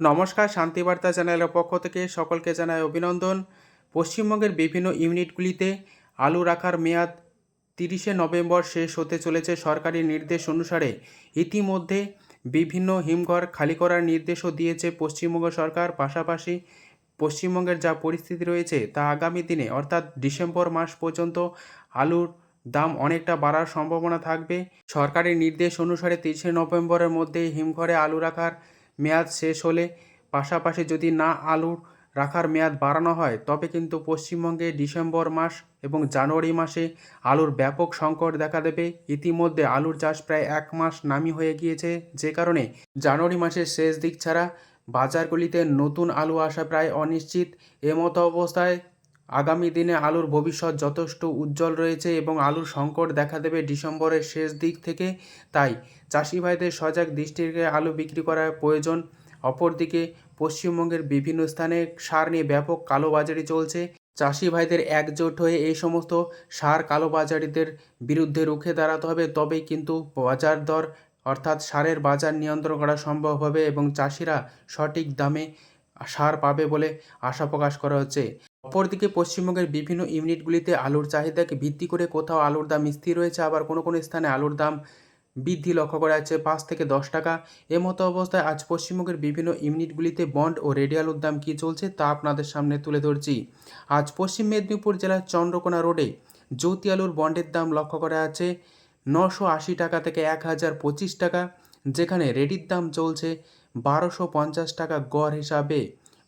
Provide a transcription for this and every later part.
নমস্কার, শান্তিবার্তা চ্যানেলের পক্ষ থেকে সকলকে জানাই অভিনন্দন। পশ্চিমবঙ্গের বিভিন্ন ইউনিটগুলিতে আলু রাখার মেয়াদ তিরিশে নভেম্বর শেষ হতে চলেছে সরকারি নির্দেশ অনুসারে। ইতিমধ্যে বিভিন্ন হিমঘর খালি করার নির্দেশও দিয়েছে পশ্চিমবঙ্গ সরকার। পাশাপাশি পশ্চিমবঙ্গের যা পরিস্থিতি রয়েছে তা আগামী দিনে, অর্থাৎ ডিসেম্বর মাস পর্যন্ত, আলুর দাম অনেকটা বাড়ার সম্ভাবনা থাকবে। সরকারি নির্দেশ অনুসারে তিরিশে নভেম্বরের মধ্যে হিমঘরে আলু রাখার মেয়াদ শেষ হলে, পাশাপাশি যদি না আলুর রাখার মেয়াদ বাড়ানো হয়, তবে কিন্তু পশ্চিমবঙ্গে ডিসেম্বর মাস এবং জানুয়ারি মাসে আলুর ব্যাপক সংকট দেখা দেবে। ইতিমধ্যে আলুর চাষ প্রায় এক মাস নামি হয়ে গিয়েছে। যে কারণে জানুয়ারি মাসের শেষ দিক ছাড়া বাজারগুলিতে নতুন আলু আসা প্রায় অনিশ্চিত। এমতো অবস্থায় আগামী দিনে আলুর ভবিষ্যৎ যথেষ্ট উজ্জ্বল রয়েছে এবং আলুর সংকট দেখা দেবে ডিসেম্বরের শেষ দিক থেকে। তাই চাষি ভাইদের সজাগ দৃষ্টি রেখে আলু বিক্রি করার প্রয়োজন। অপরদিকে, পশ্চিমবঙ্গের বিভিন্ন স্থানে সার নিয়ে ব্যাপক কালোবাজারি চলছে। চাষি ভাইদের একজোট হয়ে এই সমস্ত সার কালোবাজারিদের বিরুদ্ধে রুখে দাঁড়াতে হবে। তবেই কিন্তু বাজার দর, অর্থাৎ সারের বাজার নিয়ন্ত্রণ করা সম্ভব হবে এবং চাষিরা সঠিক দামে সার পাবে বলে আশা প্রকাশ করা হচ্ছে। অপরদিকে পশ্চিমবঙ্গের বিভিন্ন ইউনিটগুলিতে আলুর চাহিদাকে ভিত্তি করে কোথাও আলুর দাম স্থির রয়েছে আবার কোনো কোনো স্থানে আলুর দাম বৃদ্ধি লক্ষ্য করা যাচ্ছে। পাঁচ থেকে দশ টাকা এ মতো অবস্থায় আজ পশ্চিমবঙ্গের বিভিন্ন ইউনিটগুলিতে বন্ড ও রেডি আলুর দাম কী চলছে তা আপনাদের সামনে তুলে ধরছি। আজ পশ্চিম মেদিনীপুর জেলার চন্দ্রকোনা রোডে জ্যোতি আলুর বন্ডের দাম লক্ষ্য করা যাচ্ছে নশো আশি টাকা থেকে এক হাজার পঁচিশ টাকা, যেখানে রেডির দাম চলছে বারোশো পঞ্চাশ টাকা গড় হিসাবে।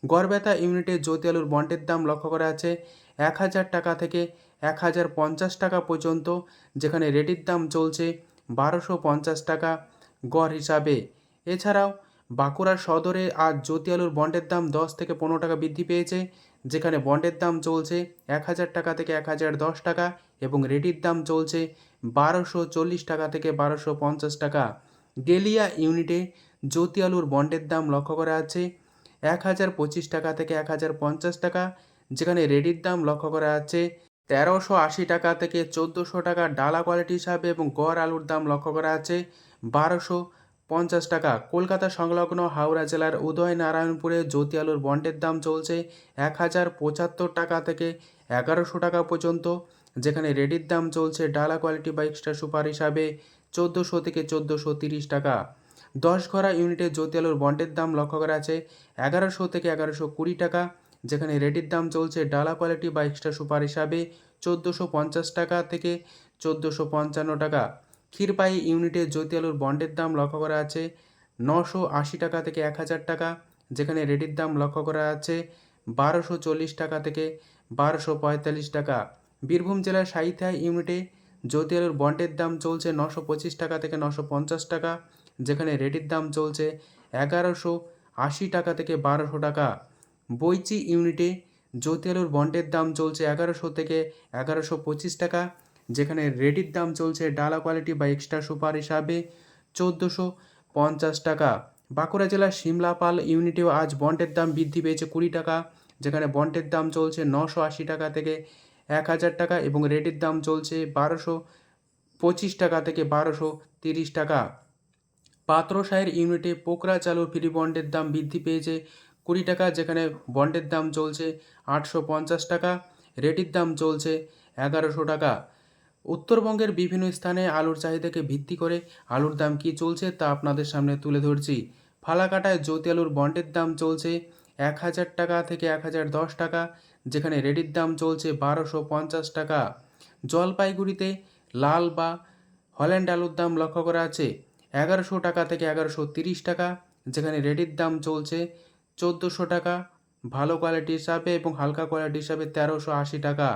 গড়বেতা ইউনিটে জ্যোতি আলুর বন্ডের দাম লক্ষ্য করা আছে এক হাজার টাকা থেকে এক হাজার পঞ্চাশ টাকা পর্যন্ত, যেখানে রেডির দাম চলছে বারোশো পঞ্চাশ টাকা গড় হিসাবে। এছাড়াও বাঁকুড়া সদরে আজ জ্যোতি আলুর বন্ডের দাম দশ থেকে পনেরো টাকা বৃদ্ধি পেয়েছে, যেখানে বন্ডের দাম চলছে এক হাজার টাকা থেকে এক হাজার দশ টাকা এবং রেডির দাম চলছে বারোশো চল্লিশ টাকা থেকে বারোশো পঞ্চাশ টাকা। গেলিয়া ইউনিটে জ্যোতি আলুর বন্ডের দাম লক্ষ্য করা আছে এক হাজার পঁচিশ টাকা থেকে এক হাজার পঞ্চাশ টাকা, যেখানে রেডির দাম লক্ষ্য করা যাচ্ছে তেরোশো আশি টাকা থেকে চোদ্দোশো টাকা। ডালা কোয়ালিটি হিসাবে এবং গড় আলুর দাম লক্ষ্য করা আছে বারোশো পঞ্চাশ টাকা। কলকাতা সংলগ্ন হাওড়া জেলার উদয় নারায়ণপুরে জ্যোতি আলুর বন্ডের দাম চলছে এক হাজার পঁচাত্তর টাকা থেকে এগারোশো টাকা পর্যন্ত, যেখানে রেডির দাম চলছে ডালা কোয়ালিটি বা এক্সট্রা সুপার হিসাবে চোদ্দোশো থেকে চোদ্দোশো তিরিশ টাকা। দশ ঘরা ইউনিটে জ্যোতি আলুর বন্ডের দাম লক্ষ্য করা আছে এগারোশো থেকে এগারোশো কুড়ি টাকা, যেখানে রেডির দাম চলছে ডালা কোয়ালিটি বা এক্সট্রা সুপার হিসাবে চোদ্দোশো পঞ্চাশ টাকা থেকে চোদ্দোশো পঞ্চান্ন টাকা। ক্ষীরপাই ইউনিটে জ্যোতি আলুর বন্ডের দাম লক্ষ্য করা আছে নশো আশি টাকা থেকে এক হাজার টাকা, যেখানে রেডির দাম লক্ষ্য করা আছে বারোশো চল্লিশ টাকা থেকে বারোশো পঁয়তাল্লিশ টাকা। বীরভূম জেলার সাইথা ইউনিটে জ্যোতি আলুর বন্ডের দাম চলছে নশো পঁচিশ টাকা থেকে নশো পঞ্চাশ টাকা যেখানে রেডির দাম চলছে এগারোশো আশি টাকা থেকে বারোশো টাকা। বইচি ইউনিটে জ্যোতি আলুর বন্ডের দাম চলছে এগারোশো থেকে এগারোশো পঁচিশ টাকা, যেখানে রেডির দাম চলছে ডালা কোয়ালিটি বা এক্সট্রা সুপার হিসাবে চোদ্দোশো পঞ্চাশ টাকা। বাঁকুড়া জেলার সিমলাপাল ইউনিটেও আজ বন্ডের দাম বৃদ্ধি পেয়েছে কুড়ি টাকা, যেখানে বন্ডের দাম চলছে নশো আশি টাকা থেকে এক হাজার টাকা এবং রেডির দাম চলছে বারোশো পঁচিশ টাকা থেকে বারোশো তিরিশ টাকা। পাত্রসাহের ইউনিটে পোকরা চালুর ফ্রি বন্ডের দাম বৃদ্ধি পেয়েছে কুড়ি টাকা, যেখানে বন্ডের দাম চলছে আটশো পঞ্চাশ টাকা রেডির দাম চলছে এগারোশো টাকা। উত্তরবঙ্গের বিভিন্ন স্থানে আলুর চাহিদাকে ভিত্তি করে আলুর দাম কী চলছে তা আপনাদের সামনে তুলে ধরছি। ফালাকাটায় জ্যোতি আলুর বন্ডের দাম চলছে এক হাজার টাকা থেকে এক হাজার দশ টাকা, যেখানে রেডির দাম চলছে বারোশো পঞ্চাশ টাকা। জলপাইগুড়িতে লাল বা হল্যান্ড আলুর দাম লক্ষ্য করা আছে। এগারোশো টাকা থেকে এগারোশো তিরিশ টাকা, যেখানে রেডির দাম চলছে চোদ্দোশো টাকা, ভালো কোয়ালিটি হিসাবে এবং হালকা কোয়ালিটি হিসাবে তেরোশো আশি টাকা।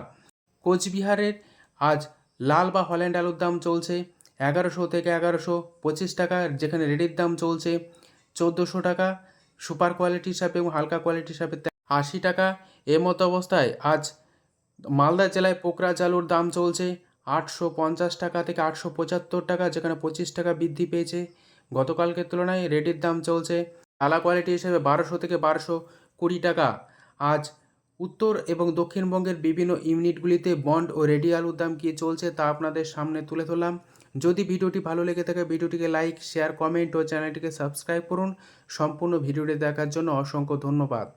কোচবিহারের আজ লাল বা হল্যান্ড আলুর দাম চলছে এগারোশো থেকে এগারোশো পঁচিশ টাকা, যেখানে রেডির দাম চলছে চোদ্দোশো টাকা, সুপার কোয়ালিটি হিসাবে এবং হালকা কোয়ালিটি হিসাবে আশি টাকা। এ মতো অবস্থায় আজ মালদা জেলায় পোকরা চালুর দাম চলছে আটশো পঞ্চাশ টাকা থেকে আটশো পঁচাত্তর টাকা, যেখানে পঁচিশ টাকা বৃদ্ধি পেয়েছে। গতকালকের তুলনায় রেডির দাম চলছে আলা কোয়ালিটি হিসেবে বারোশো থেকে বারোশো কুড়ি টাকা। আজ উত্তর এবং দক্ষিণবঙ্গের বিভিন্ন ইউনিটগুলিতে বন্ড ও রেডি আলুর দাম কী চলছে তা আপনাদের সামনে তুলে ধরলাম। যদি ভিডিওটি ভালো লেগে থাকে, ভিডিওটিকে লাইক, শেয়ার, কমেন্ট ও চ্যানেলটিকে সাবস্ক্রাইব করুন। সম্পূর্ণ ভিডিওটি দেখার জন্য অসংখ্য ধন্যবাদ।